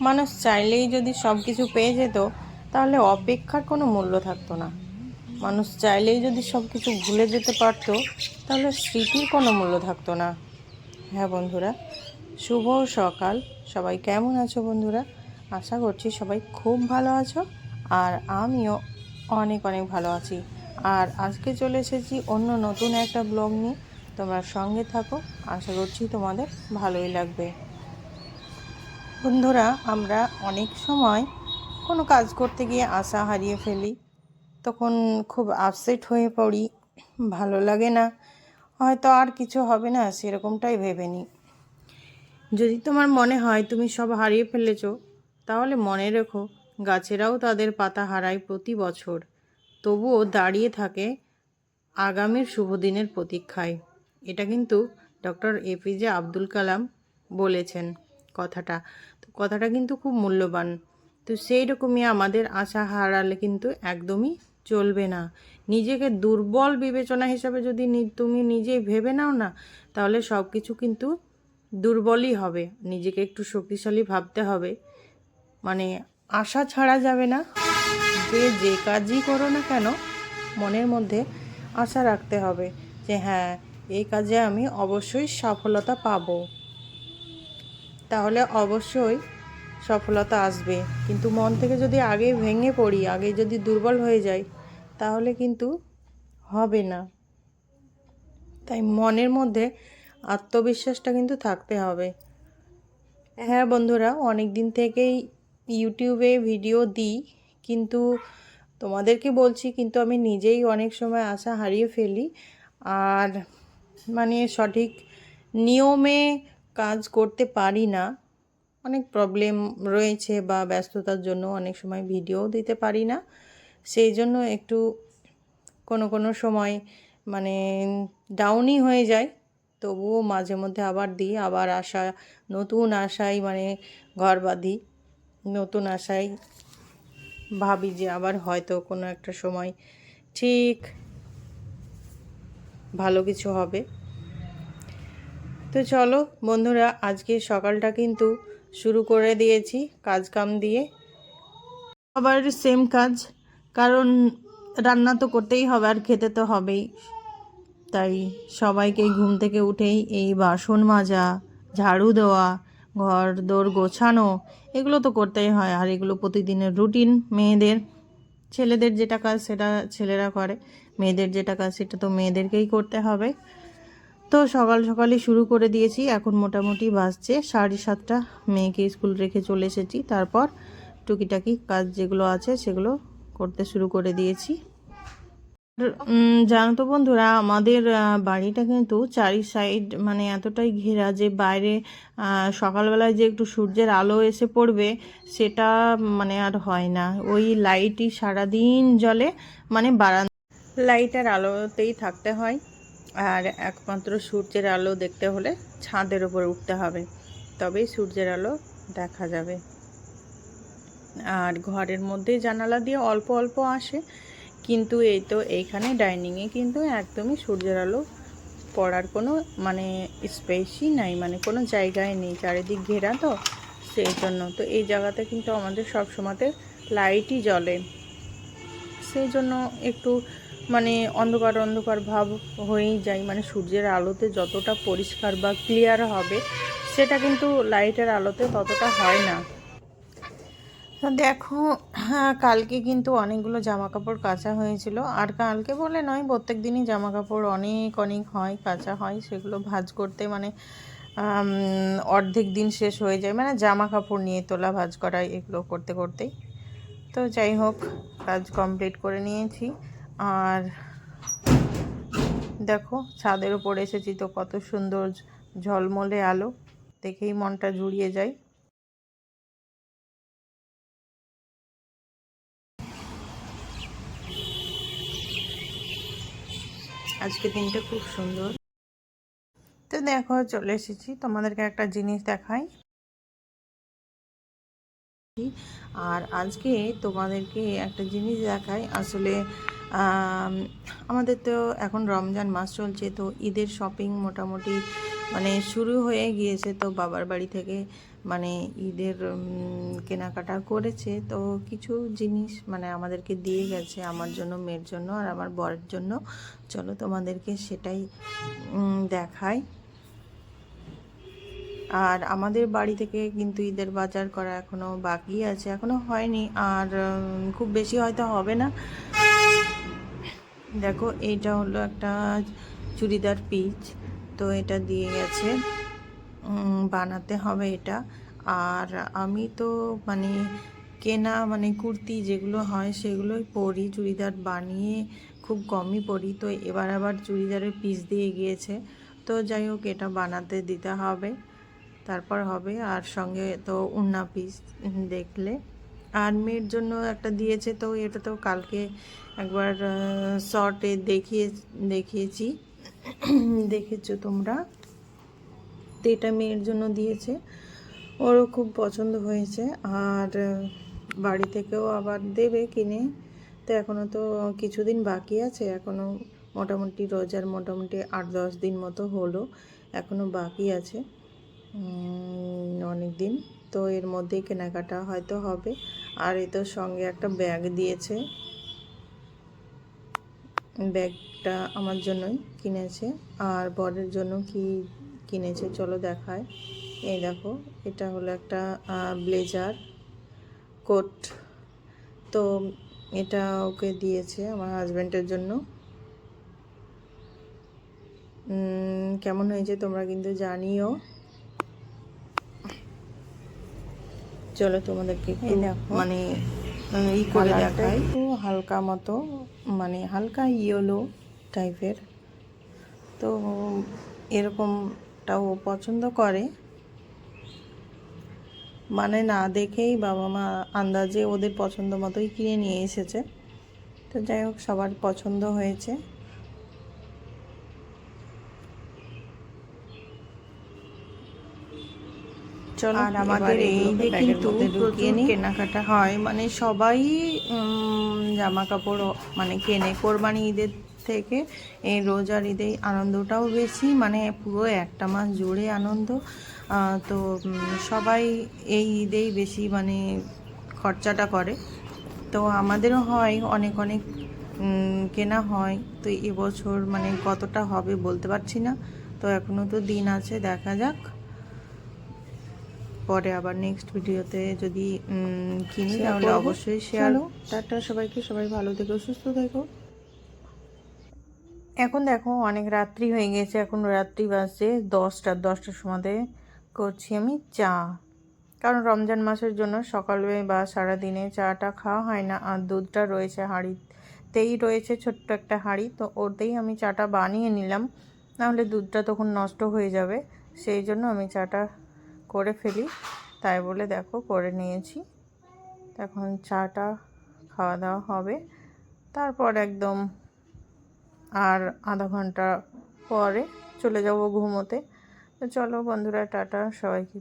মানুষ চাইলেই যদি সব কিছু পেয়ে যেত, তাহলে অপেক্ষার কোনো মূল্য থাকতো না। মানুষ চাইলেই যদি সব কিছু ভুলে যেতে পারতো, তাহলে স্মৃতির কোনো মূল্য থাকতো না। হ্যাঁ বন্ধুরা, শুভ সকাল। সবাই কেমন আছো বন্ধুরা? আশা করছি সবাই খুব ভালো আছো আর আমিও অনেক অনেক ভালো আছি। আর আজকে চলে এসেছি অন্য নতুন একটা ব্লগ নিয়ে। তোমরা সঙ্গে থাকো। আশা করছি তোমাদের ভালোই লাগবে। বন্ধুরা, আমরা অনেক সময় কোনো কাজ করতে গিয়ে আশা হারিয়ে ফেলি। তখন খুব আপসেট হয়ে পড়ি, ভালো লাগে না, হয়তো আর কিছু হবে না সেরকমটাই ভেবে নিই। যদি তোমার মনে হয় তুমি সব হারিয়ে ফেলেছ, তাহলে মনে রেখো, গাছেরাও তাদের পাতা হারায় প্রতি বছর। তবুও দাঁড়িয়ে থাকে আগামীর শুভ দিনের প্রতীক্ষায়। এটা কিন্তু ডক্টর এপিজে আব্দুল কালাম বলেছেন। কথাটা। তো কথাটা কিন্তু খুব মূল্যবান। তো সেই রকমই আমাদের আশা হারালে কিন্তু একদমই চলবে না। নিজেকে দুর্বল বিবেচনা হিসাবে যদি তুমি নিজেই ভেবে নাও না, তাহলে সব কিছু কিন্তু দুর্বলই হবে। নিজেকে একটু শক্তিশালী ভাবতে হবে। মানে আশা ছাড়া যাবে না। যে যে কাজই করো না কেন, মনের মধ্যে আশা রাখতে হবে যে হ্যাঁ এই কাজে আমি অবশ্যই সফলতা পাবো। তাহলে অবশ্যই সফলতা আসবে। কিন্তু মন থেকে যদি আগে ভেঙে পড়ি, আগে যদি দুর্বল হয়ে যাই, তাহলে কিন্তু হবে না। তাই মনের মধ্যে আত্মবিশ্বাসটা কিন্তু থাকতে হবে। হ্যাঁ বন্ধুরা অনেক দিন থেকেই ইউটিউবে ভিডিও দিই, কিন্তু তোমাদেরকে বলছি, কিন্তু আমি নিজেই অনেক সময় আশা হারিয়ে ফেলি। আর মানে সঠিক নিয়মে কাজ করতে পারি না। অনেক প্রবলেম রয়েছে বা ব্যস্ততার জন্য অনেক সময় ভিডিও দিতে পারি না। সেই জন্য একটু কোনো কোনো সময় মানে ডাউনই হয়ে যায়। তবুও মাঝে মধ্যে আবার দিই, আবার আশা নতুন আশায় মানে ঘর বাঁধি, নতুন আশায় ভাবি যে আবার হয়তো কোনো একটা সময় ঠিক ভালো কিছু হবে। তো চলো বন্ধুরা, আজকে সকালটা কিন্তু শুরু করে দিয়েছি কাজ কাম দিয়ে। আবার সেম কাজ, কারণ রান্না তো করতেই হবে আর খেতে তো হবেই। তাই সবাইকে ঘুম থেকে উঠেই এই বাসন মাজা, ঝাড়ু দেওয়া, ঘর দোর গোছানো, এগুলো তো করতেই হয়। আর এগুলো প্রতিদিনের রুটিন মেয়েদের, ছেলেদের যেটা কাজ সেটা ছেলেরা করে, মেয়েদের যেটা কাজ সেটা তো মেয়েদেরকেই করতে হবে। তো সকাল সকালই শুরু করে দিয়েছি। এখন মোটামুটি বাজছে সাড়ে সাতটা। মেয়েকে স্কুল রেখে চলে এসেছি। তারপর টুকিটাকি কাজ যেগুলো আছে সেগুলো করতে শুরু করে দিয়েছি। জানো তো বন্ধুরা, আমাদের বাড়িটা কিন্তু চারি সাইড মানে এতটাই ঘেরা যে বাইরে সকালবেলায় যে একটু সূর্যের আলো এসে পড়বে সেটা মানে আর হয় না। ওই লাইটই সারাদিন জলে মানে বারান্দা লাইটের আলোতেই থাকতে হয়। আর একমাত্র সূর্যের আলো দেখতে হলে ছাদের উপরে উঠতে হবে। তবেই সূর্যের আলো দেখা যাবে। আর ঘরের মধ্যে জানালা দিয়ে অল্প অল্প আসে। কিন্তু এই তো এইখানে ডাইনিংয়ে কিন্তু একদমই সূর্যের আলো পড়ার কোনো মানে স্পেসই নাই মানে কোনো জায়গায় নেই। চারিদিক ঘেরা তো, সেই জন্য। তো এই জায়গাতে কিন্তু আমাদের সব সময়তে লাইটই জ্বলে। সেই জন্য একটু মানে অন্ধকার অন্ধকার ভাব হয়েই যায়। মানে সূর্যের আলোতে যতটা পরিষ্কার বা ক্লিয়ার হবে, সেটা কিন্তু লাইটের আলোতে ততটা হয় না। দেখো হ্যাঁ কালকে কিন্তু অনেকগুলো জামা কাপড় কাচা হয়েছিল। আর কালকে বলে নয় প্রত্যেক দিনই জামা কাপড় অনেক অনেক হয়, কাঁচা হয়, সেগুলো ভাঁজ করতে মানে অর্ধেক দিন শেষ হয়ে যায়। মানে জামা কাপড় নিয়ে তোলা, ভাঁজ করা, এগুলো করতে, করতেই। তো যাই হোক, কাজ কমপ্লিট করে নিয়েছি। আর দেখো, ছাদের উপর এসেছি তো কত সুন্দর ঝলমলে আলো। দেখেই মনটা জুড়িয়ে যায়। আজকে দিনটা খুব সুন্দর। তো দেখো, চলে এসেছি। তোমাদেরকে একটা জিনিস দেখাই। আর আজকে তোমাদেরকে একটা জিনিস দেখাই। আসলে আমাদের তো এখন রমজান মাস চলছে, তো ঈদের শপিং মোটামুটি মানে শুরু হয়ে গিয়েছে, তো বাবার বাড়ি থেকে মানে ঈদের কেনাকাটা করেছে, তো কিছু জিনিস মানে আমাদেরকে দিয়ে গেছে, আমার জন্য, মেয়ের জন্য আর আমার বরের জন্য। চলো তোমাদেরকে সেটাই দেখাই। আর আমাদের বাড়ি থেকে কিন্তু ঈদের বাজার করা এখনও বাকি আছে, এখনও হয়নি, আর খুব বেশি হয়তো হবে না। দেখো, এইটা হলো একটা চুড়িদার পিচ। তো এটা দিয়ে গেছে। বানাতে হবে এটা। আর আমি তো মানে কেনা মানে কুর্তি যেগুলো হয় সেগুলোই পরি। চুড়িদার বানিয়ে খুব কমই পরি। তো এবার আবার চুড়িদারের পিস দিয়ে গিয়েছে। তো যাই হোক, এটা বানাতে দিতে হবে। তারপর হবে আর সঙ্গে তো উন্না পিস দেখলে। আর মেয়ের জন্য একটা দিয়েছে, তো এটা তো কালকে একবার শর্টে দেখিয়ে, দেখিয়েছি। দেখেছ তোমরা? তো এটা মেয়ের জন্য দিয়েছে। ওরও খুব পছন্দ হয়েছে। আর বাড়ি থেকেও আবার দেবে কিনে। তো এখনও তো কিছুদিন বাকি আছে। এখনও মোটামুটি রোজার মোটামুটি আট দশ দিন মতো হলো। এখনও বাকি আছে। অনেক দিন তো এর মধ্যেই কেনাকাটা হয়তো হবে। আর এ তো সঙ্গে একটা ব্যাগ দিয়েছে। ব্যাগটা আমার জন্যই কিনেছে। আর বরের জন্য কি কিনেছে চলো দেখায়। এই দেখো, এটা হলো একটা ব্লেজার কোট। তো এটা ওকে দিয়েছে আমার হাজব্যান্ডের জন্য। কেমন হয়েছে তোমরা কিন্তু জানিও। চলো তোমাদেরকে মানে ই করে দেখাই। একটু হালকা মতো মানে হালকা ইয়েলো টাইপের তো এরকমটাও পছন্দ করে। মানে না দেখেই বাবা মা আন্দাজে ওদের পছন্দ মতোই কিনে নিয়ে এসেছে। তো যাই হোক সবার পছন্দ হয়েছে। চলো আর আমাদের এই যে কিন্তু প্রচুর কেনাকাটা হয়। মানে সবাই জামা কাপড় মানে কেনে কোরবানি ঈদের থেকে এই রোজার ঈদে আনন্দটাও বেশি। মানে পুরো একটা মাস জুড়ে আনন্দ। তো সবাই এই ঈদেই বেশি মানে খরচাটা করে। তো আমাদেরও হয় অনেক অনেক কেনা হয়। তো এবছর মানে কতটা হবে বলতে পারছি না। তো এখনও তো দিন আছে দেখা যাক। পরে আবার নেক্সট ভিডিওতে যদি কিনি তাহলে অবশ্যই শেয়ার টাটা সবাইকে সবাই ভালো থেকো সুস্থ থেকো। এখন দেখো অনেক রাত্রি হয়ে গেছে এখন রাত্রি বাজছে দশটা দশটার সময়তে করছি আমি চা। কারণ রমজান মাসের জন্য সকালে বা সারাদিনে চাটা খাওয়া হয় না আর দুধটা রয়েছে হাঁড়িতেই রয়েছে ছোট্ট একটা হাঁড়ি তো ওতেই আমি চাটা বানিয়ে নিলাম। নাহলে দুধটা তখন নষ্ট হয়ে যাবে সেই জন্য আমি চাটা করে ফেলি। তাই বলে দেখো করে নিয়েছি। এখন চাটা খাওয়া দাওয়া হবে। তারপর একদম আর আধা ঘণ্টা পরে চলে যাব ঘুমোতে। তো চলো বন্ধুরা, টাটা, সবাইকে।